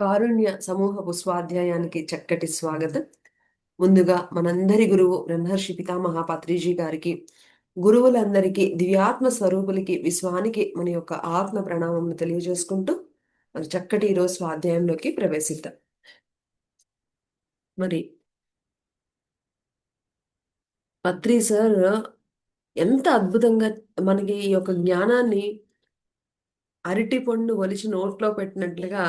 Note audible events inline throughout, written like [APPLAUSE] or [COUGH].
కారుణ్య సమూహపు స్వాధ్యాయానికి చక్కటి స్వాగతం. ముందుగా మనందరి గురువు బ్రహ్మర్షి పితామహ పత్రిజీ గారికి గురువులందరికీ దివ్యాత్మ స్వరూపులకి విశ్వానికి మన యొక్క ఆత్మ ప్రణామం తెలియజేసుకుంటూ మరి చక్కటి ఈరోజు స్వాధ్యాయంలోకి ప్రవేశిద్దాం. మరి పత్రి సార్ ఎంత అద్భుతంగా మనకి ఈ యొక్క జ్ఞానాన్ని అరటి పండు ఒలిచి నోట్లో పెట్టినట్లుగా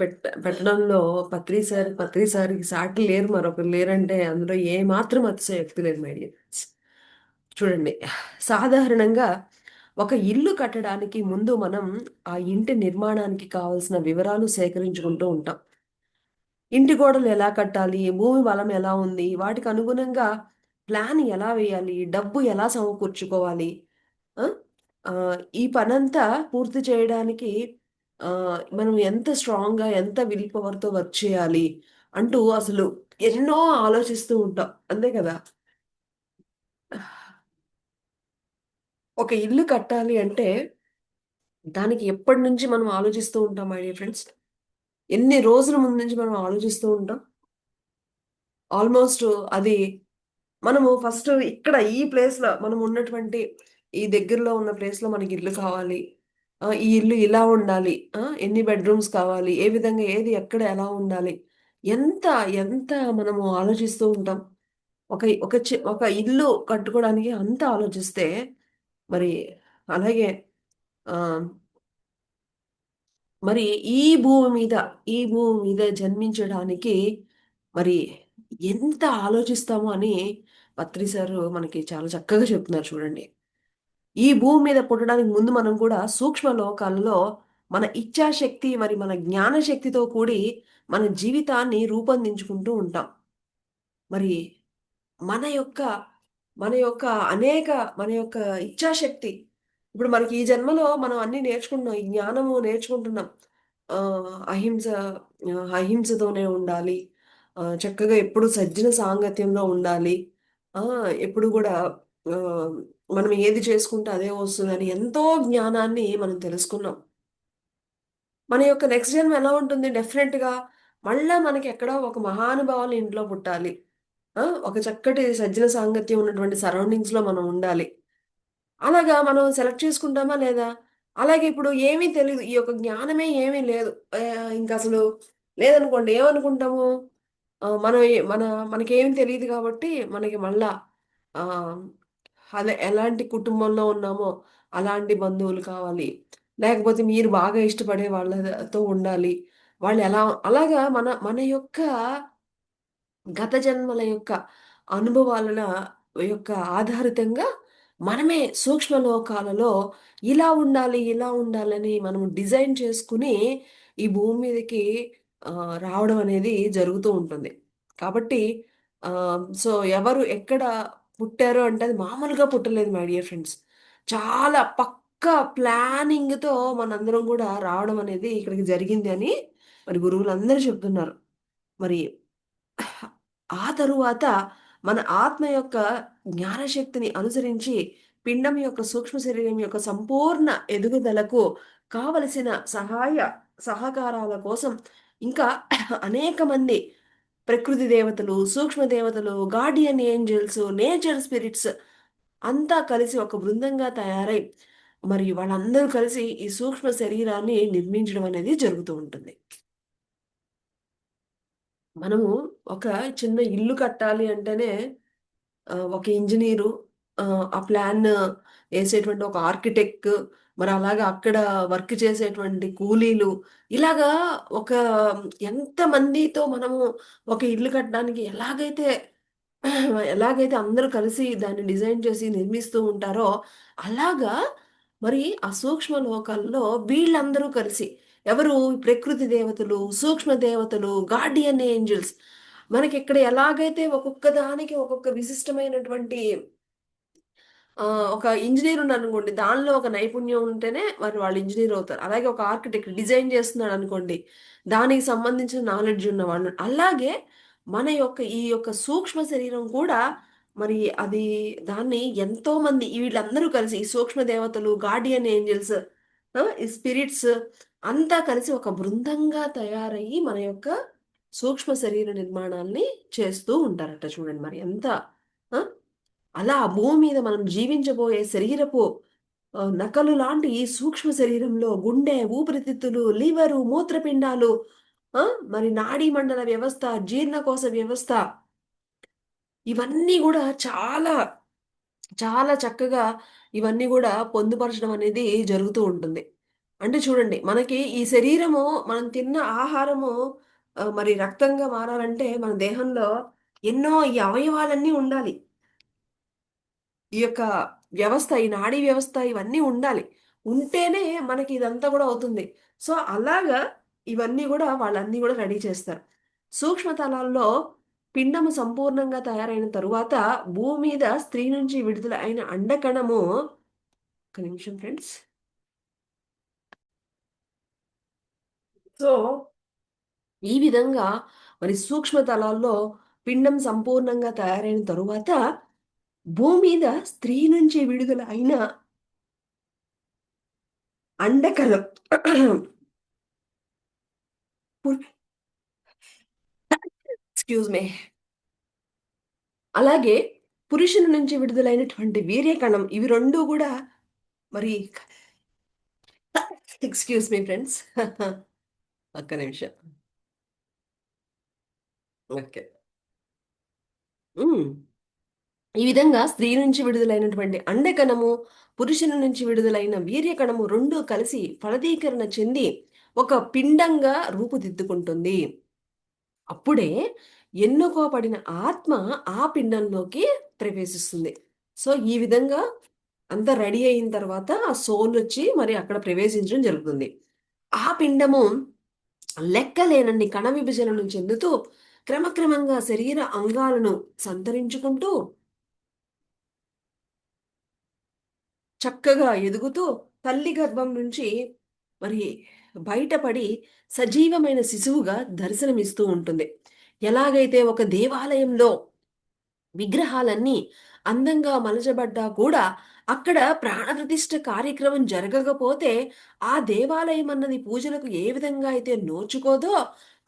పెట్ట పెట్టడంలో పత్రిసారి పత్రిసారికి సాటి లేరు మరొకరు లేరంటే అందులో ఏమాత్రం మాత్రం అతిశయోక్తి లేదు మై చూడండి సాధారణంగా ఒక ఇల్లు కట్టడానికి ముందు మనం ఆ ఇంటి నిర్మాణానికి కావాల్సిన వివరాలు సేకరించుకుంటూ ఉంటాం. ఇంటి గోడలు ఎలా కట్టాలి భూమి బలం ఎలా ఉంది వాటికి అనుగుణంగా ప్లాన్ ఎలా వేయాలి డబ్బు ఎలా సమకూర్చుకోవాలి ఈ పనంతా పూర్తి చేయడానికి ఆ, మనం ఎంత స్ట్రాంగ్గా ఎంత విల్ పవర్తో వర్క్ చేయాలి అంటూ అసలు ఎన్నో ఆలోచిస్తూ ఉంటాం. అంతే కదా? ఒక ఇల్లు కట్టాలి అంటే దానికి ఎప్పటి నుంచి మనం ఆలోచిస్తూ ఉంటాం మై డియర్ ఫ్రెండ్స్ ఎన్ని రోజుల ముందు నుంచి మనం ఆలోచిస్తూ ఉంటాం? ఆల్మోస్ట్ అది మనము ఫస్ట్ ఇక్కడ ఈ ప్లేస్లో మనం ఉన్నటువంటి ఈ దగ్గరలో ఉన్న ప్లేస్లో మనకి ఇల్లు కావాలి. ఈ ఇల్లు ఇలా ఉండాలి. ఎన్ని బెడ్రూమ్స్ కావాలి? ఏ విధంగా ఏది ఎక్కడ ఎలా ఉండాలి? ఎంత ఎంత మనము ఆలోచిస్తూ ఉంటాం. ఒక ఒక ఒక ఇల్లు కట్టుకోవడానికి అంత ఆలోచిస్తే మరి అలాగే మరి ఈ భూమి మీద ఈ భూమి మీద జన్మించడానికి మరి ఎంత ఆలోచిస్తామో అని పత్రి సారు మనకి చాలా చక్కగా చెప్తున్నారు చూడండి. ఈ భూమి మీద పుట్టడానికి ముందు మనం కూడా సూక్ష్మ లోకాలలో మన ఇచ్ఛాశక్తి మరి మన జ్ఞాన శక్తితో కూడి మన జీవితాన్ని రూపొందించుకుంటూ ఉంటాం. మరి మన యొక్క మన యొక్క అనేక మన యొక్క ఇచ్ఛాశక్తి ఇప్పుడు మనకి ఈ జన్మలో మనం అన్ని నేర్చుకుంటున్నాం ఈ జ్ఞానము నేర్చుకుంటున్నాం. అహింస అహింసతోనే ఉండాలి. చక్కగా ఎప్పుడు సజ్జన సాంగత్యంలో ఉండాలి. ఎప్పుడు కూడా మనం ఏది చేసుకుంటే అదే వస్తుందని ఎంతో జ్ఞానాన్ని మనం తెలుసుకున్నాం. మన యొక్క నెక్స్ట్ జన్మ ఎలా ఉంటుంది? డెఫినెట్గా మళ్ళా మనకి ఎక్కడో ఒక మహానుభావుల ఇంట్లో పుట్టాలి. ఒక చక్కటి సజ్జన సాంగత్యం ఉన్నటువంటి సరౌండింగ్స్లో మనం ఉండాలి. అలాగా మనం సెలెక్ట్ చేసుకుంటామా లేదా? అలాగే ఇప్పుడు ఏమీ తెలియదు ఈ యొక్క జ్ఞానమే ఏమీ లేదు. ఇంకా అసలు లేదనుకోండి ఏమనుకుంటాము? మనం మన మనకేమీ తెలియదు కాబట్టి మనకి మళ్ళా అలా అదే ఎలాంటి కుటుంబంలో ఉన్నామో అలాంటి బంధువులు కావాలి. లేకపోతే మీరు బాగా ఇష్టపడే వాళ్ళతో ఉండాలి. వాళ్ళు ఎలా అలాగా మన మన యొక్క గత జన్మల యొక్క అనుభవాల యొక్క ఆధారితంగా మనమే సూక్ష్మ లోకాలలో ఇలా ఉండాలి ఇలా ఉండాలని మనం డిజైన్ చేసుకుని ఈ భూమి మీదకి రావడం అనేది జరుగుతూ ఉంటుంది. కాబట్టి సో ఎవరు ఎక్కడ పుట్టారు అంటే అది మామూలుగా పుట్టలేదు మై డియర్ ఫ్రెండ్స్ చాలా పక్కా ప్లానింగ్తో మనందరం కూడా రావడం అనేది ఇక్కడికి జరిగింది అని మరి గురువులందరూ చెప్తున్నారు. మరి ఆ తరువాత మన ఆత్మ యొక్క జ్ఞానశక్తిని అనుసరించి పిండం యొక్క సూక్ష్మ శరీరం యొక్క సంపూర్ణ ఎదుగుదలకు కావలసిన సహాయ సహకారాల కోసం ఇంకా అనేక మంది ప్రకృతి దేవతలు సూక్ష్మ దేవతలు గార్డియన్ ఏంజల్స్ నేచర్ స్పిరిట్స్ అంతా కలిసి ఒక బృందంగా తయారై మరి వాళ్ళందరూ కలిసి ఈ సూక్ష్మ శరీరాన్ని నిర్మించడం అనేది జరుగుతూ ఉంటుంది. మనము ఒక చిన్న ఇల్లు కట్టాలి అంటేనే ఒక ఇంజనీరు ఆ ఆ ప్లాన్ వేసేటువంటి ఒక ఆర్కిటెక్ట్ మరి అలాగా అక్కడ వర్క్ చేసేటువంటి కూలీలు ఇలాగా ఒక ఎంతమందితో మనము ఒక ఇల్లు కట్టడానికి ఎలాగైతే ఎలాగైతే అందరూ కలిసి దాన్ని డిజైన్ చేసి నిర్మిస్తూ ఉంటారో అలాగా మరి ఆ సూక్ష్మ లోకాల్లో వీళ్ళందరూ కలిసి ఎవరు ప్రకృతి దేవతలు సూక్ష్మ దేవతలు గార్డియన్ ఏంజల్స్ మనకి ఇక్కడ ఎలాగైతే ఒక్కొక్క దానికి ఒక్కొక్క విశిష్టమైనటువంటి ఆ, ఒక ఇంజనీర్ ఉన్నాడు అనుకోండి దానిలో ఒక నైపుణ్యం ఉంటేనే మరి వాళ్ళు ఇంజనీర్ అవుతారు. అలాగే ఒక ఆర్కిటెక్ట్ డిజైన్ చేస్తున్నాడు అనుకోండి దానికి సంబంధించిన నాలెడ్జ్ ఉన్నవాళ్ళు అలాగే మన యొక్క ఈ యొక్క సూక్ష్మ శరీరం కూడా మరి అది దాన్ని ఎంతో మంది వీళ్ళందరూ కలిసి ఈ సూక్ష్మ దేవతలు గార్డియన్ ఏంజల్స్ ఈ స్పిరిట్స్ అంతా కలిసి ఒక బృందంగా తయారయ్యి మన యొక్క సూక్ష్మ శరీర నిర్మాణాల్ని చేస్తూ ఉంటారట చూడండి మరి. ఎంత అలా భూమి మీద మనం జీవించబోయే శరీరపు నకలు లాంటి ఈ సూక్ష్మ శరీరంలో గుండె ఊపిరితిత్తులు లివరు మూత్రపిండాలు మరి నాడీ మండల వ్యవస్థ జీర్ణకోశ వ్యవస్థ ఇవన్నీ కూడా చాలా చాలా చక్కగా ఇవన్నీ కూడా పొందుపరచడం అనేది జరుగుతూ ఉంటుంది. అంటే చూడండి మనకి ఈ శరీరము మనం తిన్న ఆహారము మరి రక్తంగా మారాలంటే మన దేహంలో ఎన్నో ఈ అవయవాలన్నీ ఉండాలి. ఈ యొక్క వ్యవస్థ ఈ నాడీ వ్యవస్థ ఇవన్నీ ఉండాలి. ఉంటేనే మనకి ఇదంతా కూడా అవుతుంది. సో అలాగా ఇవన్నీ కూడా వాళ్ళన్నీ కూడా రెడీ చేస్తారు. సూక్ష్మ తలాల్లో పిండము సంపూర్ణంగా తయారైన తరువాత భూమి మీద స్త్రీ నుంచి విడుదల అయిన అండకణము ఒక నిమిషం ఫ్రెండ్స్. సో ఈ విధంగా మరి సూక్ష్మ తలాల్లో పిండం సంపూర్ణంగా తయారైన తరువాత భూమి మీద స్త్రీ నుంచి విడుదల అయిన అండకణం ఎక్స్క్యూజ్ మే అలాగే పురుషుని నుంచి విడుదలైనటువంటి వీర్యకణం ఇవి రెండు కూడా మరి ఎక్స్క్యూజ్ మీ ఫ్రెండ్స్ ఒక్క నిమిషం. ఓకే. Hmm. ఈ విధంగా స్త్రీ నుంచి విడుదలైనటువంటి అండకణము పురుషుని నుంచి విడుదలైన వీర్యకణము రెండు కలిసి ఫలదీకరణ చెంది ఒక పిండంగా రూపుదిద్దుకుంటుంది. అప్పుడే ఎన్నుకోబడిన ఆత్మ ఆ పిండంలోకి ప్రవేశిస్తుంది. సో ఈ విధంగా అంతా రెడీ అయిన తర్వాత ఆ సోల్ వచ్చి మరి అక్కడ ప్రవేశించడం జరుగుతుంది. ఆ పిండము లెక్కలేనన్ని కణ విభజనను చెందుతూ క్రమక్రమంగా శరీర అంగాలను సంతరించుకుంటూ చక్కగా ఎదుగుతూ తల్లి గర్భం నుంచి మరి బయటపడి సజీవమైన శిశువుగా దర్శనమిస్తూ ఉంటుంది. ఎలాగైతే ఒక దేవాలయంలో విగ్రహాలన్నీ అందంగా మలచబడ్డా కూడా అక్కడ ప్రాణప్రతిష్ఠ కార్యక్రమం జరగకపోతే ఆ దేవాలయం అన్నది పూజలకు ఏ విధంగా అయితే నోచుకోదో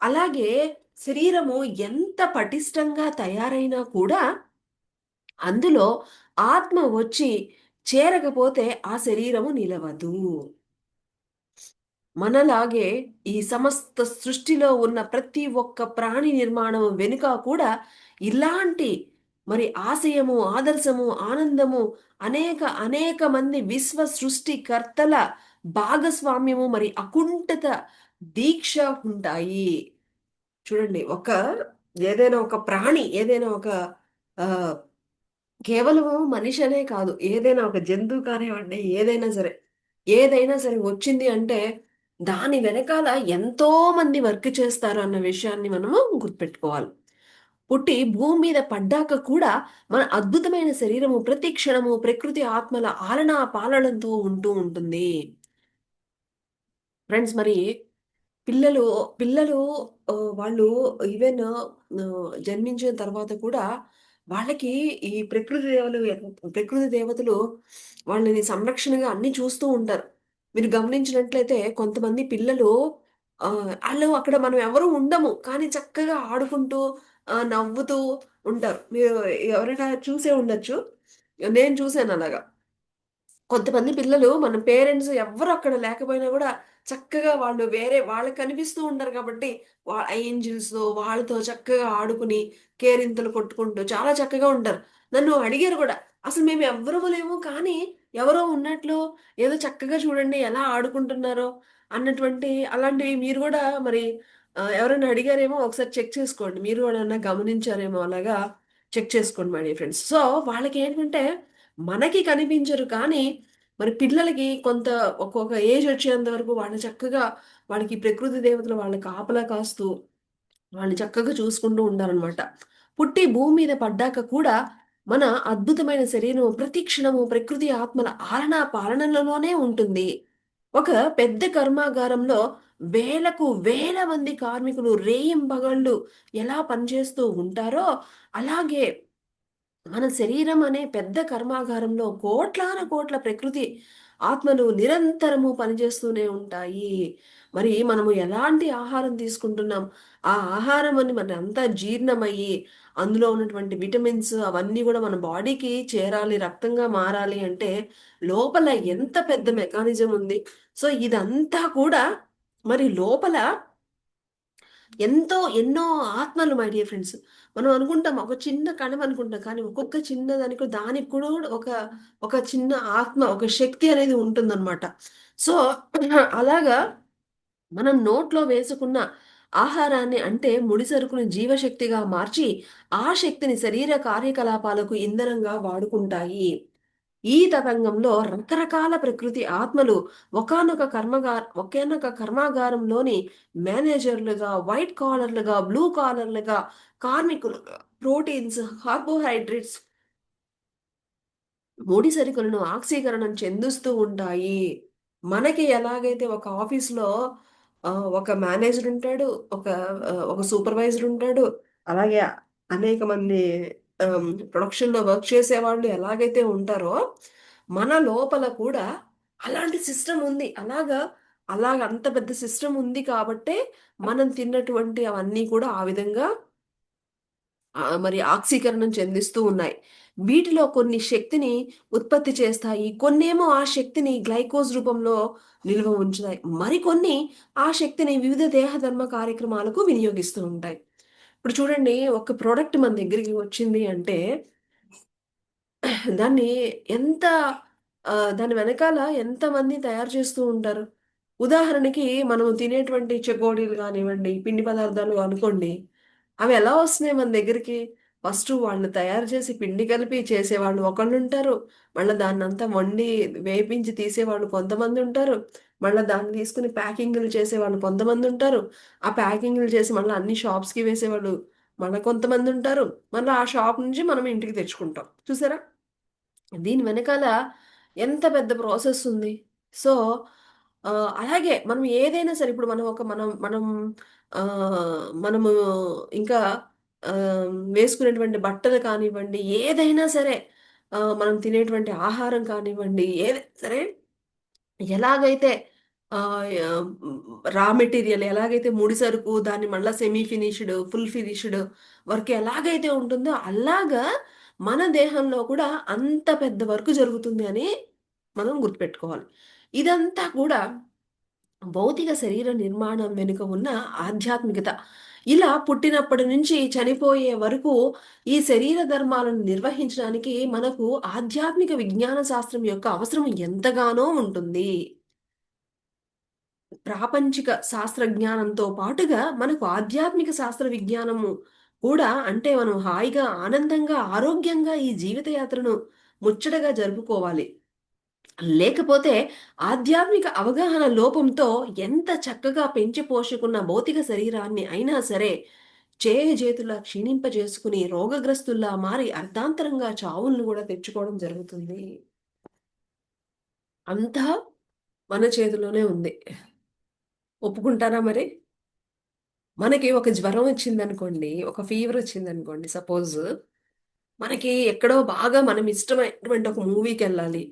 అలాగే శరీరము ఎంత పటిష్టంగా తయారైనా కూడా అందులో ఆత్మ వచ్చి చేరకపోతే ఆ శరీరము నిలవదు. మనలాగే ఈ సమస్త సృష్టిలో ఉన్న ప్రతి ఒక్క ప్రాణి నిర్మాణం వెనుక కూడా ఇలాంటి మరి ఆశయము ఆదర్శము ఆనందము అనేక అనేక మంది విశ్వ సృష్టికర్తల భాగస్వామ్యము మరి అకుంఠత దీక్ష ఉంటాయి. చూడండి ఒక ఏదైనా ఒక ప్రాణి ఏదైనా ఒక కేవలం కేవలము మనిషి అనే కాదు. ఏదైనా ఒక జంతువు కానివ్వండి ఏదైనా సరే ఏదైనా సరే వచ్చింది అంటే దాని వెనకాల ఎంతో మంది వర్క్ చేస్తారు అన్న విషయాన్ని మనము గుర్తుపెట్టుకోవాలి. పుట్టి భూమి మీద పడ్డాక కూడా మన అద్భుతమైన శరీరము ప్రతి క్షణము ప్రకృతి ఆత్మల ఆలన పాలనతో ఉంటూ ఉంటుంది. ఫ్రెండ్స్ మరి పిల్లలు పిల్లలు వాళ్ళు ఈవెన్ జన్మించిన తర్వాత కూడా వాళ్ళకి ఈ ప్రకృతి దేవతలు ప్రకృతి దేవతలు వాళ్ళని సంరక్షణగా అన్ని చూస్తూ ఉంటారు. మీరు గమనించినట్లయితే కొంతమంది పిల్లలు వాళ్ళు అక్కడ మనం ఎవరు ఉండము కానీ చక్కగా ఆడుకుంటూ నవ్వుతూ ఉంటారు. మీరు ఎవరైనా చూసే ఉండొచ్చు. నేను చూసాను అలాగా. కొంతమంది పిల్లలు మన పేరెంట్స్ ఎవ్వరు అక్కడ లేకపోయినా కూడా చక్కగా వాళ్ళు వేరే వాళ్ళకి కనిపిస్తూ ఉంటారు కాబట్టి వా ఏంజిల్స్ వాళ్ళతో చక్కగా ఆడుకుని కేరింతలు కొట్టుకుంటూ చాలా చక్కగా ఉంటారు. నన్ను అడిగారు కూడా అసలు మేము ఎవ్వరము లేము కానీ ఎవరో ఉన్నట్లు ఏదో చక్కగా చూడండి ఎలా ఆడుకుంటున్నారో అన్నటువంటి అలాంటివి మీరు కూడా మరి ఎవరైనా అడిగారేమో ఒకసారి చెక్ చేసుకోండి. మీరు కూడా ఏమన్నా గమనించారేమో అలాగా చెక్ చేసుకోండి మై ఫ్రెండ్స్. సో వాళ్ళకి ఏంటంటే మనకి కనిపించరు కానీ మరి పిల్లలకి కొంత ఒక్కొక్క ఏజ్ వచ్చేంత వరకు వాళ్ళు చక్కగా వాళ్ళకి ప్రకృతి దేవతలు వాళ్ళని కాపలా కాస్తూ వాళ్ళని చక్కగా చూసుకుంటూ ఉండాలన్నమాట. పుట్టి భూమి మీద పడ్డాక కూడా మన అద్భుతమైన శరీరం ప్రతి క్షణము ప్రకృతి ఆత్మల ఆలనా పాలనలలోనే ఉంటుంది. ఒక పెద్ద కర్మాగారంలో వేలకు వేల మంది కార్మికులు రేయింపగళ్ళు ఎలా పనిచేస్తూ ఉంటారో అలాగే మన శరీరం అనే పెద్ద కర్మాగారంలో కోట్లాన కోట్ల ప్రకృతి ఆత్మలు నిరంతరము పనిచేస్తూనే ఉంటాయి. మరి మనము ఎలాంటి ఆహారం తీసుకుంటున్నాం? ఆ ఆహారం అని మన అంతా జీర్ణమయ్యి అందులో ఉన్నటువంటి విటమిన్స్ అవన్నీ కూడా మన బాడీకి చేరాలి రక్తంగా మారాలి అంటే లోపల ఎంత పెద్ద మెకానిజం ఉంది? సో ఇదంతా కూడా మరి లోపల ఎంతో ఎన్నో ఆత్మలు మై డియర్ ఫ్రెండ్స్. మనం అనుకుంటాం ఒక చిన్న కణం అనుకుంటాం కానీ ఒక్కొక్క చిన్న దానికి దానికి కూడా ఒక ఒక చిన్న ఆత్మ ఒక శక్తి అనేది ఉంటుందన్నమాట. సో [CLEARS THROAT] అలాగా మనం నోట్లో వేసుకున్న ఆహారాన్ని అంటే ముడి సరుకుని జీవశక్తిగా మార్చి ఆ శక్తిని శరీర కార్యకలాపాలకు ఇంధనంగా వాడుకుంటాయి. ఈ తతంగంలో రకరకాల ప్రకృతి ఆత్మలు ఒకనొక కర్మగా ఒకేనొక కర్మాగారంలోని మేనేజర్లుగా వైట్ కాలర్లుగా బ్లూ కాలర్లుగా కార్మికులుగా ప్రోటీన్స్ కార్బోహైడ్రేట్స్ ముడి సరుకులను ఆక్సీకరణం చెందిస్తూ ఉంటాయి. మనకి ఎలాగైతే ఒక ఆఫీస్లో ఒక మేనేజర్ ఉంటాడు ఒక ఒక సూపర్వైజర్ ఉంటాడు అలాగే అనేక మంది ప్రొడక్షన్లో వర్క్ చేసే వాళ్ళు ఎలాగైతే ఉంటారో మన లోపల కూడా అలాంటి సిస్టమ్ ఉంది. అలాగా అలాగ అంత పెద్ద సిస్టమ్ ఉంది కాబట్టే మనం తిన్నటువంటి అవన్నీ కూడా ఆ విధంగా మరి ఆక్సీకరణం చెందిస్తూ ఉన్నాయి. వీటిలో కొన్ని శక్తిని ఉత్పత్తి చేస్తాయి. కొన్నేమో ఆ శక్తిని గ్లైకోజ్ రూపంలో నిల్వ ఉంచుతాయి. మరికొన్ని ఆ శక్తిని వివిధ దేహధర్మ కార్యక్రమాలకు వినియోగిస్తూ ఉంటాయి. ఇప్పుడు చూడండి ఒక ప్రోడక్ట్ మన దగ్గరికి వచ్చింది అంటే దాన్ని ఎంత దాని వెనకాల ఎంతమంది తయారు చేస్తూ ఉంటారు? ఉదాహరణకి మనం తినేటువంటి చెకోడీలు కానివ్వండి పిండి పదార్థాలు అనుకోండి అవి ఎలా వస్తున్నాయి మన దగ్గరికి? ఫస్ట్ వాళ్ళు తయారు చేసి పిండి కలిపి చేసేవాళ్ళు ఒకళ్ళు ఉంటారు మళ్ళీ దాన్నంతా వండి వేపించి తీసేవాళ్ళు కొంతమంది ఉంటారు. మళ్ళీ దాన్ని తీసుకుని ప్యాకింగ్లు చేసేవాళ్ళు కొంతమంది ఉంటారు. ఆ ప్యాకింగ్లు చేసి మళ్ళీ అన్ని షాప్స్కి వేసేవాళ్ళు మళ్ళీ కొంతమంది ఉంటారు. మళ్ళీ ఆ షాప్ నుంచి మనం ఇంటికి తెచ్చుకుంటాం. చూసారా? దీని వెనకాల ఎంత పెద్ద ప్రాసెస్ ఉంది. సో అలాగే మనం ఏదైనా సరే ఇప్పుడు మనం ఒక మనం మనం మనము ఇంకా వేసుకునేటువంటి బట్టలు కానివ్వండి ఏదైనా సరే మనం తినేటువంటి ఆహారం కానివ్వండి ఏదైనా సరే ఎలాగైతే రా మెటీరియల్ ఎలాగైతే ముడి సరుకు దాన్ని మళ్ళీ semi finished full finished work ఎలాగైతే ఉంటుందో అలాగా మన దేహంలో కూడా అంత పెద్ద వర్క్ జరుగుతుంది అని మనం గుర్తుపెట్టుకోవాలి. ఇదంతా కూడా భౌతిక శరీర నిర్మాణం వెనుక ఉన్న ఆధ్యాత్మికత. ఇలా పుట్టినప్పటి నుంచి చనిపోయే వరకు ఈ శరీర ధర్మాలను నిర్వహించడానికి మనకు ఆధ్యాత్మిక విజ్ఞాన శాస్త్రం యొక్క అవసరం ఎంతగానో ఉంటుంది. ప్రాపంచిక శాస్త్ర జ్ఞానంతో పాటుగా మనకు ఆధ్యాత్మిక శాస్త్ర విజ్ఞానము కూడా అంటే మనం హాయిగా ఆనందంగా ఆరోగ్యంగా ఈ జీవితయాత్రను ముచ్చటగా జరుపుకోవాలి. లేకపోతే ఆధ్యాత్మిక అవగాహన లోపంతో ఎంత చక్కగా పెంచి పోషకున్న భౌతిక శరీరాన్ని అయినా సరే చేతులా క్షీణింపజేసుకుని రోగగ్రస్తుల్లా మారి అర్ధాంతరంగా చావులను కూడా తెచ్చుకోవడం జరుగుతుంది. అంతా మన చేతిలోనే ఉంది. ఒప్పుకుంటారా మరి? మనకి ఒక జ్వరం వచ్చిందనుకోండి ఒక ఫీవర్ వచ్చిందనుకోండి సపోజ్ మనకి ఎక్కడో బాగా మనం ఇష్టమైనటువంటి ఒక మూవీకి వెళ్ళాలి.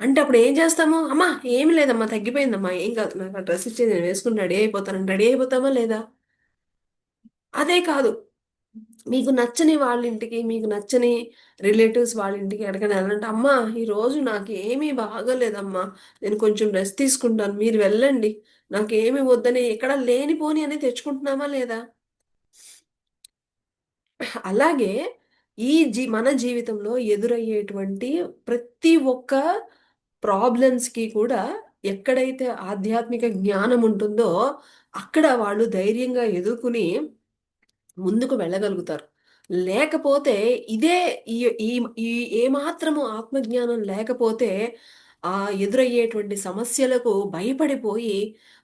అంటే అప్పుడు ఏం చేస్తాము? అమ్మా ఏమి లేదమ్మా తగ్గిపోయిందమ్మా ఏం కాదు. నాకు ఆ డ్రెస్ ఇచ్చేది నేను వేసుకుని రెడీ అయిపోతాను. రెడీ అయిపోతామా లేదా? అదే కాదు. మీకు నచ్చని వాళ్ళ ఇంటికి మీకు నచ్చని రిలేటివ్స్ వాళ్ళ ఇంటికి ఎక్కడికైనా వెళ్ళాలంటే అమ్మా ఈరోజు నాకు ఏమీ బాగోలేదమ్మా. నేను కొంచెం రెస్ట్ తీసుకుంటాను. మీరు వెళ్ళండి. నాకు ఏమి వద్దని ఎక్కడ లేనిపోని అని తెచ్చుకుంటున్నామా లేదా? అలాగే ఈ జీ మన జీవితంలో ఎదురయ్యేటువంటి ప్రతి ఒక్క ప్రాబ్లమ్స్కి కూడా ఎక్కడైతే ఆధ్యాత్మిక జ్ఞానం ఉంటుందో అక్కడ వాళ్ళు ధైర్యంగా ఎదుర్కొని ముందుకు వెళ్ళగలుగుతారు. లేకపోతే ఇదే ఈ ఈ ఏమాత్రము ఆత్మజ్ఞానం లేకపోతే ఆ ఎదురయ్యేటువంటి సమస్యలకు భయపడిపోయి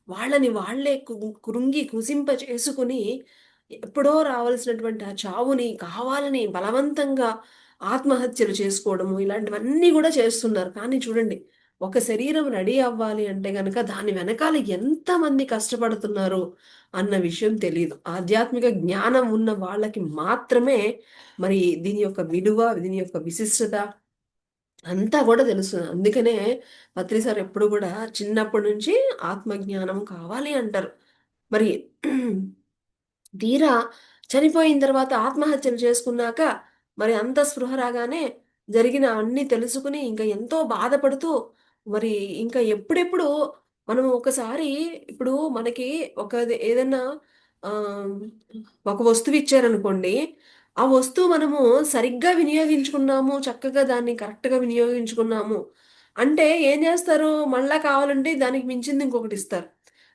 వాళ్ళని వాళ్ళే కృంగి కృషింప చేసుకుని ఎప్పుడో రావాల్సినటువంటి ఆ చావుని కావాలని బలవంతంగా ఆత్మహత్యలు చేసుకోవడము ఇలాంటివన్నీ కూడా చేస్తున్నారు. కానీ చూడండి ఒక శరీరం రెడీ అవ్వాలి అంటే కనుక దాని వెనకాల ఎంతమంది కష్టపడుతున్నారు అన్న విషయం తెలియదు ఆధ్యాత్మిక జ్ఞానం ఉన్న వాళ్ళకి మాత్రమే మరి దీని యొక్క విలువ దీని యొక్క విశిష్టత అంతా కూడా తెలుసు. అందుకనే పత్రి సార్ ఎప్పుడు కూడా చిన్నప్పటి నుంచి ఆత్మజ్ఞానం కావాలి అంటారు. మరి [CLEARS THROAT] తీరా చనిపోయిన తర్వాత ఆత్మహత్యలు చేసుకున్నాక మరి అంత స్పృహ రాగానే జరిగిన అన్ని తెలుసుకుని ఇంకా ఎంతో బాధపడుతూ మరి ఇంకా ఎప్పుడెప్పుడు మనం ఒకసారి ఇప్పుడు మనకి ఒక ఏదన్నా ఒక వస్తువు ఇచ్చారనుకోండి ఆ వస్తువు మనము సరిగ్గా వినియోగించుకున్నాము చక్కగా దాన్ని కరెక్ట్గా వినియోగించుకున్నాము. అంటే ఏం చేస్తారు? మళ్ళా కావాలంటే దానికి మించింది ఇంకొకటి ఇస్తారు.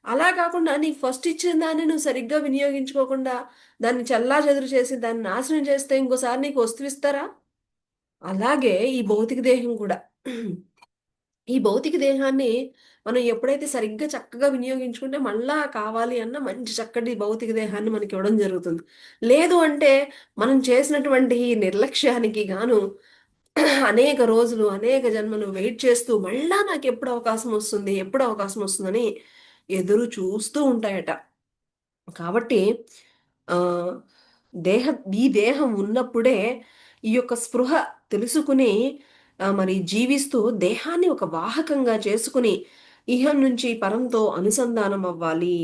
అలా కాకుండా నీకు ఫస్ట్ ఇచ్చిన దాన్ని నువ్వు సరిగ్గా వినియోగించుకోకుండా దాన్ని చెల్లాచెదురు చేసి దాన్ని నాశనం చేస్తే ఇంకోసారి నీకు వస్తువు ఇస్తారా? అలాగే ఈ భౌతిక దేహం కూడా. ఈ భౌతిక దేహాన్ని మనం ఎప్పుడైతే సరిగ్గా చక్కగా వినియోగించుకుంటే మళ్ళా కావాలి అన్న మంచి చక్కటి భౌతిక దేహాన్ని మనకి ఇవ్వడం జరుగుతుంది. లేదు అంటే మనం చేసినటువంటి ఈ నిర్లక్ష్యానికి గాను అనేక రోజులు అనేక జన్మలు వెయిట్ చేస్తూ మళ్ళా నాకు ఎప్పుడు అవకాశం వస్తుంది ఎప్పుడు అవకాశం వస్తుందని ఎదురు చూస్తూ ఉంటాయట. కాబట్టి దేహ ఈ దేహం ఉన్నప్పుడే ఈ యొక్క స్పృహ తెలుసుకుని మరి జీవిస్తూ దేహాన్ని ఒక వాహకంగా చేసుకుని ఇహం నుంచి పరంతో అనుసంధానం అవ్వాలి.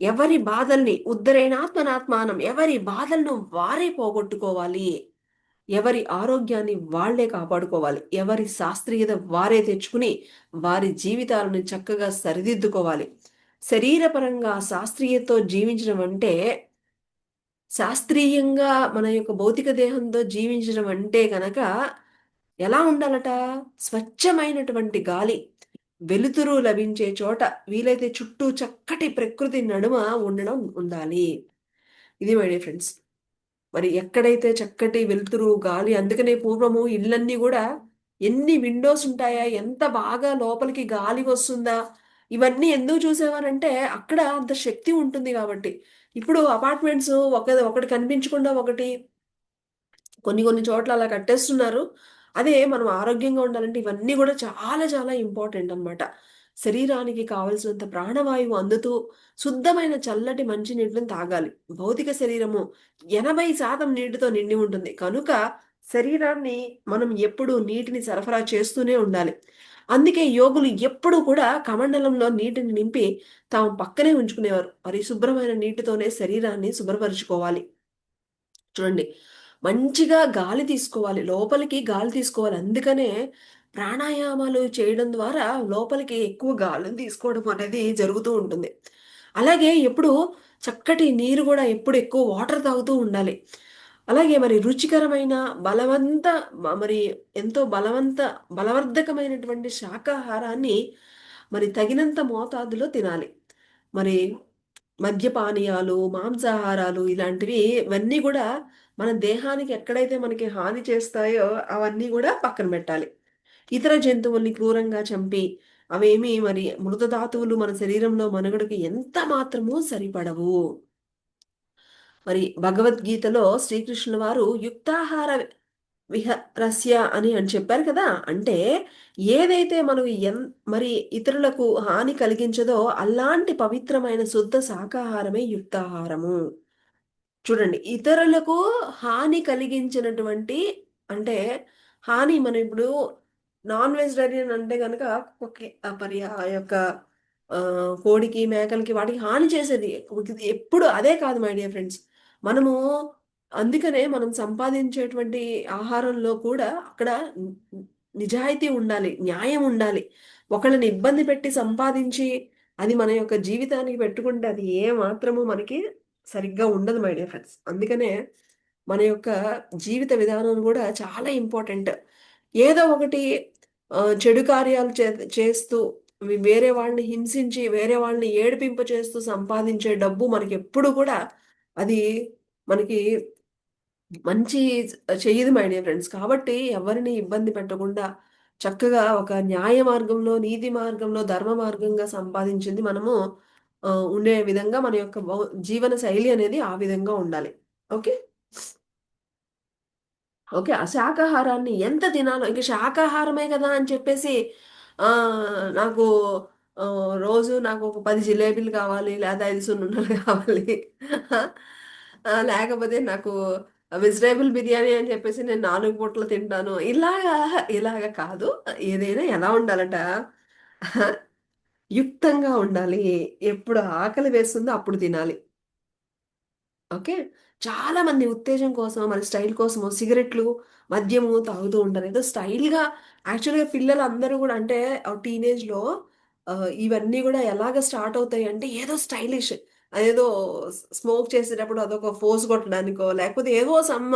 ఎవరి బాధల్ని ఉద్ధరేణాత్మనాత్మానం ఎవరి బాధలను వారే పోగొట్టుకోవాలి. ఎవరి ఆరోగ్యాన్ని వాళ్ళే కాపాడుకోవాలి. ఎవరి శాస్త్రీయత వారే తెచ్చుకుని వారి జీవితాలను చక్కగా సరిదిద్దుకోవాలి. శరీరపరంగా శాస్త్రీయతో జీవించడం అంటే శాస్త్రీయంగా మన యొక్క భౌతిక దేహంతో జీవించడం అంటే కనుక ఎలా ఉండాలట? స్వచ్ఛమైనటువంటి గాలి వెలుతురు లభించే చోట వీలైతే చుట్టూ చక్కటి ప్రకృతి నడుమ ఉండడం ఉండాలి. ఇది మై ఫ్రెండ్స్ మరి ఎక్కడైతే చక్కటి వెలుతురు గాలి అందుకనే పూర్వము ఇళ్ళన్నీ కూడా ఎన్ని విండోస్ ఉంటాయా ఎంత బాగా లోపలికి గాలి వస్తుందా ఇవన్నీ ఎందుకు చూసేవారంటే అక్కడ అంత శక్తి ఉంటుంది కాబట్టి. ఇప్పుడు అపార్ట్మెంట్స్ ఒక ఒకటి కనిపించకుండా ఒకటి కొన్ని కొన్ని చోట్ల అలా కట్టేస్తున్నారు. అదే మనం ఆరోగ్యంగా ఉండాలంటే ఇవన్నీ కూడా చాలా చాలా ఇంపార్టెంట్ అన్నమాట. శరీరానికి కావలసినంత ప్రాణవాయువు అందుతూ శుద్ధమైన చల్లటి మంచి నీటిని తాగాలి. భౌతిక శరీరము ఎనభై శాతం నీటితో నిండి ఉంటుంది. కనుక శరీరాన్ని మనం ఎప్పుడూ నీటిని సరఫరా చేస్తూనే ఉండాలి. అందుకే యోగులు ఎప్పుడూ కూడా కమండలంలో నీటిని నింపి తాము పక్కనే ఉంచుకునేవారు. పరిశుభ్రమైన నీటితోనే శరీరాన్ని శుభ్రపరుచుకోవాలి. చూడండి మంచిగా గాలి తీసుకోవాలి. లోపలికి గాలి తీసుకోవాలి. అందుకనే ప్రాణాయామాలు చేయడం ద్వారా లోపలికి ఎక్కువ గాలిని తీసుకోవడం అనేది జరుగుతూ ఉంటుంది. అలాగే ఎప్పుడు చక్కటి నీరు కూడా ఎప్పుడు ఎక్కువ వాటర్ తాగుతూ ఉండాలి. అలాగే మరి రుచికరమైన బలవంత మరి ఎంతో బలవంత బలవర్ధకమైనటువంటి శాకాహారాన్ని మరి తగినంత మోతాదులో తినాలి. మరి మద్యపానీయాలు మాంసాహారాలు ఇలాంటివి ఇవన్నీ కూడా మన దేహానికి ఎక్కడైతే మనకి హాని చేస్తాయో అవన్నీ కూడా పక్కన పెట్టాలి. ఇతర జంతువుల్ని క్రూరంగా చంపి అవేమి మరి మృతధాతువులు మన శరీరంలో మనుగడకు ఎంత మాత్రమూ సరిపడవు. మరి భగవద్గీతలో శ్రీకృష్ణుల వారు యుక్తాహార విహరస్య అని అని చెప్పారు కదా అంటే ఏదైతే మనకు ఎన్ మరి ఇతరులకు హాని కలిగించదో అలాంటి పవిత్రమైన శుద్ధ శాకాహారమే యుక్తాహారము. చూడండి ఇతరులకు హాని కలిగించినటువంటి అంటే హాని మనం ఇప్పుడు నాన్ వెజిటేరియన్ అంటే కనుక మరి ఆ యొక్క కోడికి మేకలకి వాటికి హాని చేసేది ఇది ఎప్పుడు అదే కాదు మై డియర్ ఫ్రెండ్స్. మనము అందుకనే మనం సంపాదించేటువంటి ఆహారంలో కూడా అక్కడ నిజాయితీ ఉండాలి న్యాయం ఉండాలి. ఒకళ్ళని ఇబ్బంది పెట్టి సంపాదించి అది మన యొక్క జీవితానికి పెట్టుకుంటే అది ఏ మాత్రము మనకి సరిగ్గా ఉండదు మై డియర్ ఫ్రెండ్స్. అందుకనే మన యొక్క జీవిత విధానం కూడా చాలా ఇంపార్టెంట్. ఏదో ఒకటి చెడు కార్యాలు చే చేస్తూ వేరే వాళ్ళని హింసించి వేరే వాళ్ళని ఏడిపింప చేస్తూ సంపాదించే డబ్బు మనకి ఎప్పుడు కూడా అది మనకి మంచి చెయ్యదు మై డియర్ ఫ్రెండ్స్. కాబట్టి ఎవరిని ఇబ్బంది పెట్టకుండా చక్కగా ఒక న్యాయ మార్గంలో నీతి మార్గంలో ధర్మ మార్గంగా సంపాదించింది మనము ఉండే విధంగా మన యొక్క జీవన శైలి అనేది ఆ విధంగా ఉండాలి. ఓకే? ఓకే. ఆ శాకాహారాన్ని ఎంత తినాలో ఇంక శాకాహారమే కదా అని చెప్పేసి నాకు రోజు నాకు ఒక పది జిలేబీలు కావాలి లేదా ఐదు సున్నుండలు కావాలి. లేకపోతే నాకు వెజిటేబుల్ బిర్యానీ అని చెప్పేసి నేను నాలుగు పూటలు తింటాను. ఇలాగా ఇలాగ కాదు. ఏదైనా ఎలా ఉండాలట? యుక్తంగా ఉండాలి. ఎప్పుడు ఆకలి వేస్తుందో అప్పుడు తినాలి. ఓకే? చాలా మంది ఉత్తేజం కోసం మరి స్టైల్ కోసము సిగరెట్లు మద్యము తాగుతూ ఉంటారు. ఏదో స్టైల్గా యాక్చువల్గా పిల్లలు అందరూ కూడా అంటే టీనేజ్లో ఇవన్నీ కూడా ఎలాగ స్టార్ట్ అవుతాయి అంటే ఏదో స్టైలిష్. అదేదో స్మోక్ చేసేటప్పుడు అదొక ఫోర్స్ కొట్టడానికో లేకపోతే ఏదో సమ్మ.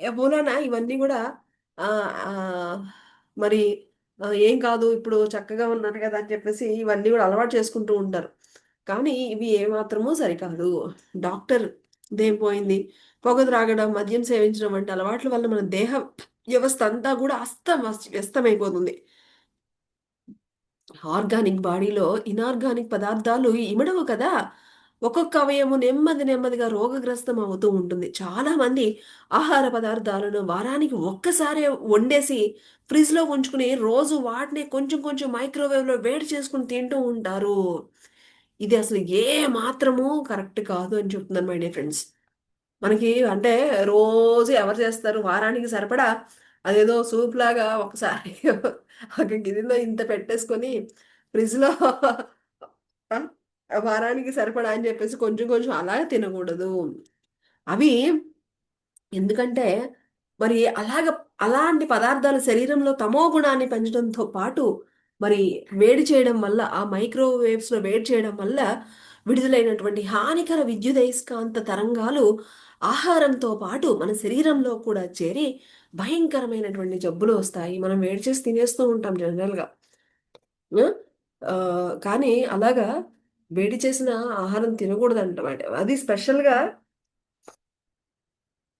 మూలన ఇవన్నీ కూడా మరి ఏం కాదు ఇప్పుడు చక్కగా ఉన్నారు కదా అని చెప్పేసి ఇవన్నీ కూడా అలవాటు చేసుకుంటూ ఉంటారు. కానీ ఇవి ఏమాత్రమూ సరికాదు. డాక్టర్ దేనిపోయింది పోయింది? పొగ త్రాగడం మద్యం సేవించడం వంటి అలవాట్ల వల్ల మన దేహ వ్యవస్థ అంతా కూడా అస్తం వ్యస్తమైపోతుంది. ఆర్గానిక్ బాడీలో ఇనార్గానిక్ పదార్థాలు ఇమడవు కదా? ఒక్కొక్క అవయము నెమ్మది నెమ్మదిగా రోగగ్రస్తం అవుతూ ఉంటుంది. చాలా మంది ఆహార పదార్థాలను వారానికి ఒక్కసారి వండేసి ఫ్రిడ్జ్లో ఉంచుకుని రోజు వాటిని కొంచెం కొంచెం మైక్రోవేవ్లో వేడి చేసుకుని తింటూ ఉంటారు. ఇది అసలు ఏ మాత్రము కరెక్ట్ కాదు అని చెప్తున్నాను మై డియర్ ఫ్రెండ్స్. మనకి అంటే రోజు ఎవరు చేస్తారు? వారానికి సరిపడా అదేదో సూప్ లాగా ఒకసారి [LAUGHS] ఒక గిన్నెలో ఇంత పెట్టేసుకొని ఫ్రిడ్జ్లో వారానికి సరిపడా అని చెప్పేసి కొంచెం కొంచెం అలాగే తినకూడదు. అవి ఎందుకంటే మరి అలాగ అలాంటి పదార్థాలు శరీరంలో తమో గుణాన్ని పెంచడంతో పాటు మరి వేడి చేయడం వల్ల ఆ మైక్రోవేవ్స్లో వేడి చేయడం వల్ల విడుదలైనటువంటి హానికర విద్యుదయస్కాంత తరంగాలు ఆహారంతో పాటు మన శరీరంలో కూడా చేరి భయంకరమైనటువంటి జబ్బులు వస్తాయి. మనం వేడి చేసి తినేస్తూ ఉంటాం జనరల్గా. కానీ అలాగా వేడి చేసిన ఆహారం తినకూడదు అంటమాట అది స్పెషల్గా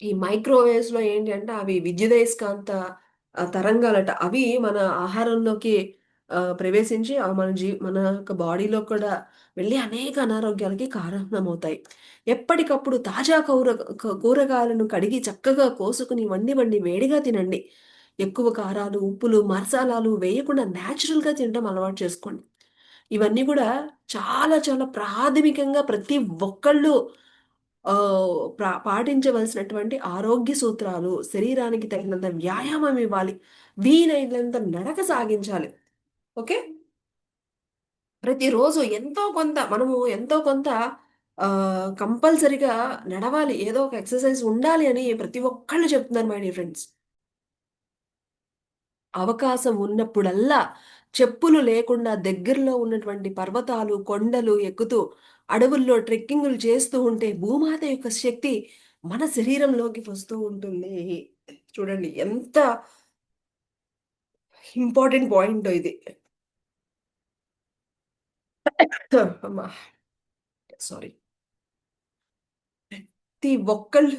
ఈ మైక్రోవేవ్స్లో ఏంటి అంటే అవి విద్యుదయస్కాంత తరంగాలట. అవి మన ఆహారంలోకి ప్రవేశించి మన జీ మన యొక్క బాడీలో కూడా వెళ్ళి అనేక అనారోగ్యాలకి కారణమవుతాయి. ఎప్పటికప్పుడు తాజా కూర కూరగాయలను కడిగి చక్కగా కోసుకుని వండి వండి వేడిగా తినండి. ఎక్కువ కారాలు ఉప్పులు మసాలాలు వేయకుండా న్యాచురల్గా తినడం అలవాటు చేసుకోండి. ఇవన్నీ కూడా చాలా చాలా ప్రాథమికంగా ప్రతి ఒక్కళ్ళు పాటించవలసినటువంటి ఆరోగ్య సూత్రాలు శరీరానికి తగినంత వ్యాయామం ఇవ్వాలి. వీలైనంత నడక సాగించాలి. ఓకే? ప్రతిరోజు ఎంతో కొంత మనము ఎంతో కొంత కంపల్సరిగా నడవాలి. ఏదో ఒక ఎక్సర్సైజ్ ఉండాలి అని ప్రతి ఒక్కళ్ళు చెప్తున్నారు మై డియర్ ఫ్రెండ్స్. అవకాశం ఉన్నప్పుడల్లా చెప్పులు లేకుండా దగ్గరలో ఉన్నటువంటి పర్వతాలు కొండలు ఎక్కుతూ అడవుల్లో ట్రెక్కింగ్లు చేస్తూ ఉంటే భూమాత యొక్క శక్తి మన శరీరంలోకి వస్తూ ఉంటుంది. చూడండి ఎంత ఇంపార్టెంట్ పాయింట్ ఇది. [COUGHS] అమ్మా. సారీ ప్రతి ఒక్కళ్ళు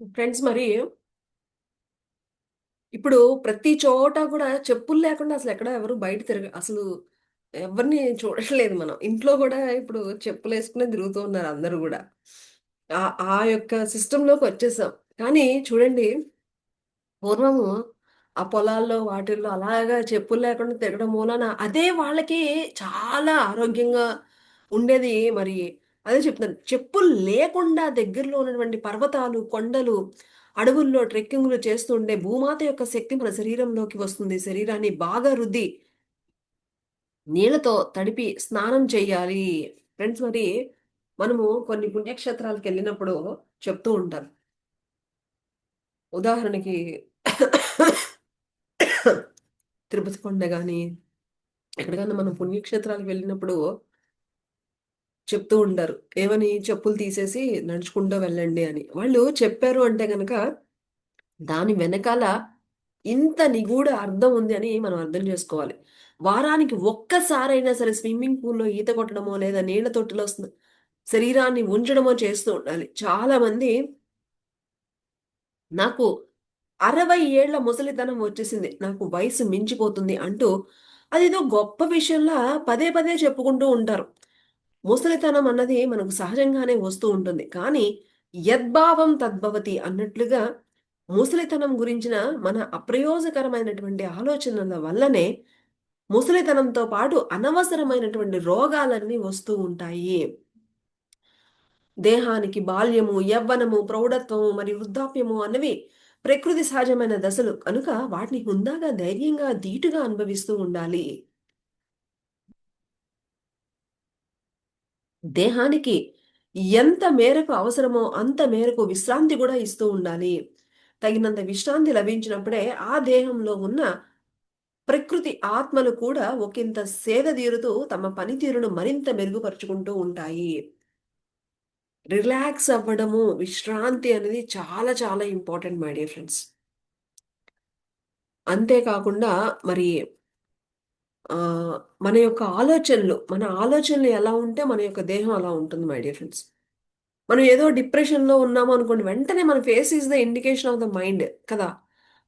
ఫ్రెండ్స్ మరి ఇప్పుడు ప్రతి చోట కూడా చెప్పులు లేకుండా అసలు ఎక్కడ ఎవరు బయట తిరగ అసలు ఎవరిని చూడట్లేదు మనం. ఇంట్లో కూడా ఇప్పుడు చెప్పులు వేసుకునే తిరుగుతూ ఉన్నారు అందరూ కూడా. ఆ ఆ యొక్క సిస్టంలోకి వచ్చేసాం. కానీ చూడండి పూర్వము ఆ పొలాల్లో వాటిల్లో అలాగా చెప్పులు లేకుండా తిరగడం మూలన అదే వాళ్ళకి చాలా ఆరోగ్యంగా ఉండేది మరి. అదే చెప్తున్నాను. చెప్పులు లేకుండా దగ్గరలో ఉన్నటువంటి పర్వతాలు కొండలు అడవుల్లో ట్రెక్కింగ్లు చేస్తుండే భూమాత యొక్క శక్తి మన శరీరంలోకి వస్తుంది. శరీరాన్ని బాగా రుద్ది నీళ్ళతో తడిపి స్నానం చేయాలి. ఫ్రెండ్స్ మరి మనము కొన్ని పుణ్యక్షేత్రాలకు వెళ్ళినప్పుడు చెప్తూ ఉంటారు. ఉదాహరణకి తిరుపతి కొండ కానీ ఎక్కడికైనా మనం పుణ్యక్షేత్రాలకు వెళ్ళినప్పుడు చెప్తూ ఉంటారు. ఏమని? చెప్పులు తీసేసి నడుచుకుంటూ వెళ్ళండి అని. వాళ్ళు చెప్పారు అంటే కనుక దాని వెనకాల ఇంత నిగూఢ అర్థం ఉంది అని మనం అర్థం చేసుకోవాలి. వారానికి ఒక్కసారైనా సరే స్విమ్మింగ్ పూల్లో ఈత కొట్టడమో లేదా నీళ్ళ తొట్టిలో శరీరాన్ని ఉంచడమో చేస్తూ ఉండాలి. చాలా మంది నాకు అరవై ఏళ్ళ ముసలితనం వచ్చేసింది. నాకు వయసు మించిపోతుంది అంటూ అదేదో గొప్ప విషయంలా పదే పదే చెప్పుకుంటూ ఉంటారు. ముసలితనం అన్నది మనకు సహజంగానే వస్తూ ఉంటుంది. కానీ యద్భావం తద్భవతి అన్నట్లుగా ముసలితనం గురించిన మన అప్రయోజకరమైనటువంటి ఆలోచనల వల్లనే ముసలితనంతో పాటు అనవసరమైనటువంటి రోగాలన్నీ వస్తూ ఉంటాయి. దేహానికి బాల్యము యవ్వనము ప్రౌఢత్వము మరియు వృద్ధాప్యము అన్నవి ప్రకృతి సహజమైన దశలు. కనుక వాటిని హుందాగా ధైర్యంగా ధీటుగా అనుభవిస్తూ ఉండాలి. దేహానికి ఎంత మేరకు అవసరమో అంత మేరకు విశ్రాంతి కూడా ఇస్తూ ఉండాలి. తగినంత విశ్రాంతి లభించినప్పుడే ఆ దేహంలో ఉన్న ప్రకృతి ఆత్మలు కూడా ఒకంత సేద తీరుతూ తమ పనితీరును మరింత మెరుగుపరుచుకుంటూ ఉంటాయి. రిలాక్స్ అవ్వడము విశ్రాంతి అనేది చాలా చాలా ఇంపార్టెంట్ మై డియర్ ఫ్రెండ్స్. అంతేకాకుండా మరి మన యొక్క ఆలోచనలు మన ఆలోచనలు ఎలా ఉంటే మన యొక్క దేహం అలా ఉంటుంది మై డియర్ ఫ్రెండ్స్. మనం ఏదో డిప్రెషన్లో ఉన్నాము అనుకోండి వెంటనే మన face is the indication of the mind కదా.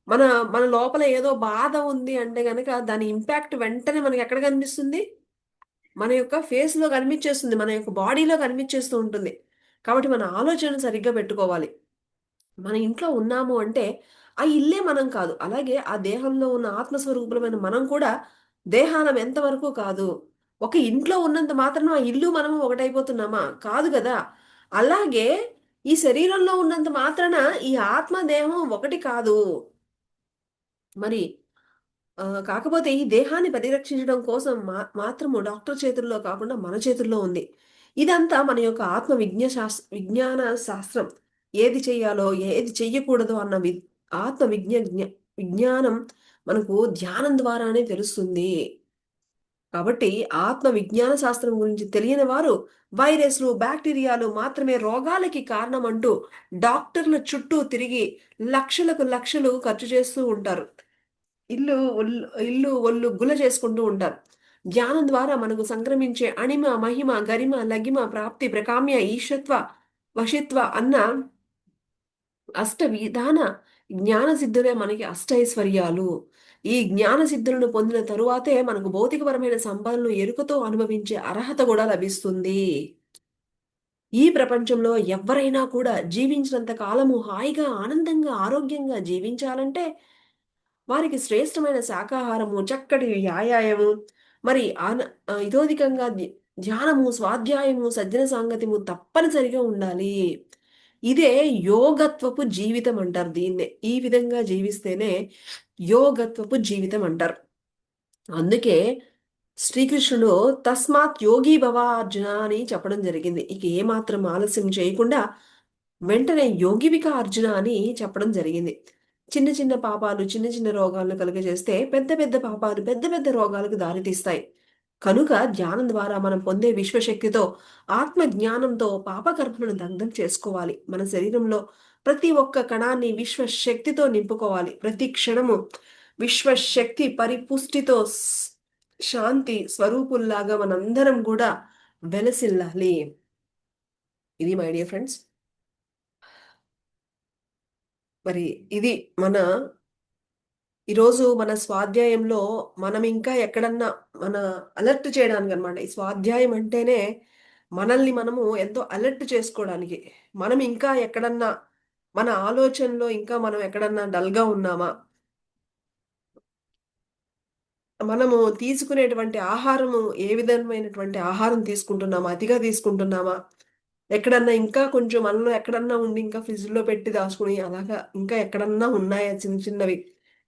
మన మన లోపల ఏదో బాధ ఉంది అంటే కనుక దాని ఇంపాక్ట్ వెంటనే మనకి ఎక్కడ కనిపిస్తుంది? మన యొక్క ఫేస్లో కనిపించేస్తుంది మన యొక్క బాడీలో కనిపించేస్తూ ఉంటుంది. కాబట్టి మన ఆలోచన సరిగ్గా పెట్టుకోవాలి. మన ఇంట్లో ఉన్నాము అంటే ఆ ఇల్లే మనం కాదు. అలాగే ఆ దేహంలో ఉన్న ఆత్మస్వరూపులమైన మనం కూడా దేహానం ఎంతవరకు కాదు? ఒక ఇంట్లో ఉన్నంత మాత్రం ఆ ఇల్లు మనము ఒకటైపోతున్నామా? కాదు కదా. అలాగే ఈ శరీరంలో ఉన్నంత మాత్రాన ఈ ఆత్మ దేహం ఒకటి కాదు. మరి కాకపోతే ఈ దేహాన్ని పరిరక్షించడం కోసం మా మాత్రము డాక్టర్ చేతుల్లో కాకుండా మన చేతుల్లో ఉంది. ఇదంతా మన యొక్క ఆత్మ విజ్ఞ శాస్త్ర విజ్ఞాన శాస్త్రం. ఏది చేయాలో ఏది చెయ్యకూడదు అన్న వి ఆత్మ విజ్ఞ విజ్ఞానం మనకు ధ్యానం ద్వారానే తెలుస్తుంది. కాబట్టి ఆత్మ విజ్ఞాన శాస్త్రం గురించి తెలియని వారు వైరస్లు బ్యాక్టీరియాలు మాత్రమే రోగాలకి కారణం అంటూ డాక్టర్ల చుట్టూ తిరిగి లక్షలకు లక్షలు ఖర్చు చేస్తూ ఉంటారు. ఇల్లు ఒళ్ళు ఇల్లు ఒళ్ళు గుల చేసుకుంటూ ఉంటారు. ధ్యానం ద్వారా మనకు సంక్రమించే అణిమ మహిమ గరిమ లగిమ ప్రాప్తి ప్రకామ్య ఈశత్వ వశిత్వ అన్న అష్ట విధాన జ్ఞాన సిద్ధులే మనకి అష్టైశ్వర్యాలు. ఈ జ్ఞాన సిద్ధులను పొందిన తరువాతే మనకు భౌతికపరమైన సంపదలను ఎరుకతో అనుభవించే అర్హత కూడా లభిస్తుంది. ఈ ప్రపంచంలో ఎవరైనా కూడా జీవించినంత కాలము హాయిగా ఆనందంగా ఆరోగ్యంగా జీవించాలంటే వారికి శ్రేష్టమైన శాకాహారము చక్కటి వ్యాయామము మరి ఆన ఇతోధికంగా ధ్యానము స్వాధ్యాయము సజ్జన సాంగత్యము తప్పనిసరిగా ఉండాలి. ఇదే యోగత్వపు జీవితం అంటారు దీన్నే. ఈ విధంగా జీవిస్తేనే యోగత్వపు జీవితం అంటారు. అందుకే శ్రీకృష్ణుడు తస్మాత్ యోగి భవ అర్జున అని చెప్పడం జరిగింది. ఇక ఏమాత్రం ఆలస్యం చేయకుండా వెంటనే యోగివిక అర్జున అని చెప్పడం జరిగింది. చిన్న చిన్న పాపాలు చిన్న చిన్న రోగాలను కలుగజేస్తే పెద్ద పెద్ద పాపాలు పెద్ద పెద్ద రోగాలకు దారితీస్తాయి. కనుక ధ్యానం ద్వారా మనం పొందే విశ్వశక్తితో ఆత్మ జ్ఞానంతో పాపకర్మలను దగ్ధం చేసుకోవాలి. మన శరీరంలో ప్రతి ఒక్క కణాన్ని విశ్వశక్తితో నింపుకోవాలి. ప్రతి క్షణము విశ్వశక్తి పరిపుష్టితో శాంతి స్వరూపుల్లాగా మనందరం కూడా వెలసిల్లాలి. ఇది మై డియర్ ఫ్రెండ్స్ మరి ఇది మన ఈరోజు మన స్వాధ్యాయంలో మనం ఇంకా ఎక్కడన్నా మన అలర్ట్ చేయడానికి అనమాట ఈ స్వాధ్యాయం అంటేనే మనల్ని మనము ఎంతో అలర్ట్ చేసుకోవడానికి. మనం ఇంకా ఎక్కడన్నా మన ఆలోచనలో ఇంకా మనం ఎక్కడన్నా డల్గా ఉన్నామా? మనము తీసుకునేటువంటి ఆహారము ఏ విధమైనటువంటి ఆహారం తీసుకుంటున్నామా? అతిగా తీసుకుంటున్నామా? ఎక్కడన్నా ఇంకా కొంచెం మనలో ఎక్కడన్నా ఉండి ఇంకా ఫ్రిడ్జ్లో పెట్టి దాచుకుని అలాగా ఇంకా ఎక్కడన్నా ఉన్నాయా చిన్న చిన్నవి?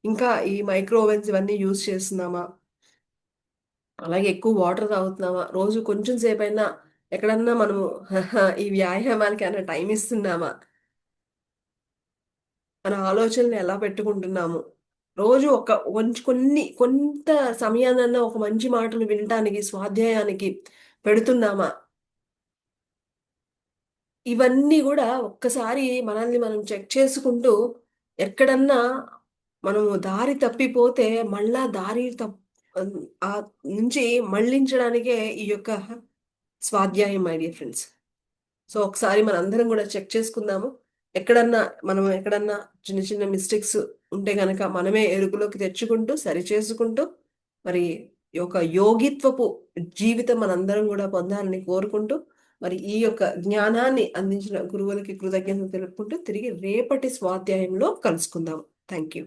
ఇంకా ఈ మైక్రో ఓవెన్స్ ఇవన్నీ యూజ్ చేస్తున్నామా? అలాగే ఎక్కువ వాటర్ తాగుతున్నామా? రోజు కొంచెం సేపు అయినా ఎక్కడన్నా మనము ఈ వ్యాయామానికి అయినా టైం ఇస్తున్నామా? మన ఆలోచనలు ఎలా పెట్టుకుంటున్నాము? రోజు ఒక కొన్ని కొంత సమయానన్నా ఒక మంచి మాటలు వినటానికి స్వాధ్యాయానికి పెడుతున్నామా? ఇవన్నీ కూడా ఒక్కసారి మనల్ని మనం చెక్ చేసుకుంటూ ఎక్కడన్నా మనము దారి తప్పిపోతే మళ్ళా దారి తప్ ఆ నుంచి మళ్ళించడానికే ఈ యొక్క స్వాధ్యాయం మై డియర్ ఫ్రెండ్స్ సో ఒకసారి మన అందరం కూడా చెక్ చేసుకుందాము. ఎక్కడన్నా మనం ఎక్కడన్నా చిన్న చిన్న మిస్టేక్స్ ఉంటే కనుక మనమే ఎరుకులోకి తెచ్చుకుంటూ సరి చేసుకుంటూ మరి యొక్క యోగిత్వపు జీవితం మనందరం కూడా పొందాలని కోరుకుంటూ మరి ఈ యొక్క జ్ఞానాన్ని అందించిన గురువులకి కృతజ్ఞతలు తెలుపుకుంటూ తిరిగి రేపటి స్వాధ్యాయంలో కలుసుకుందాం. Thank you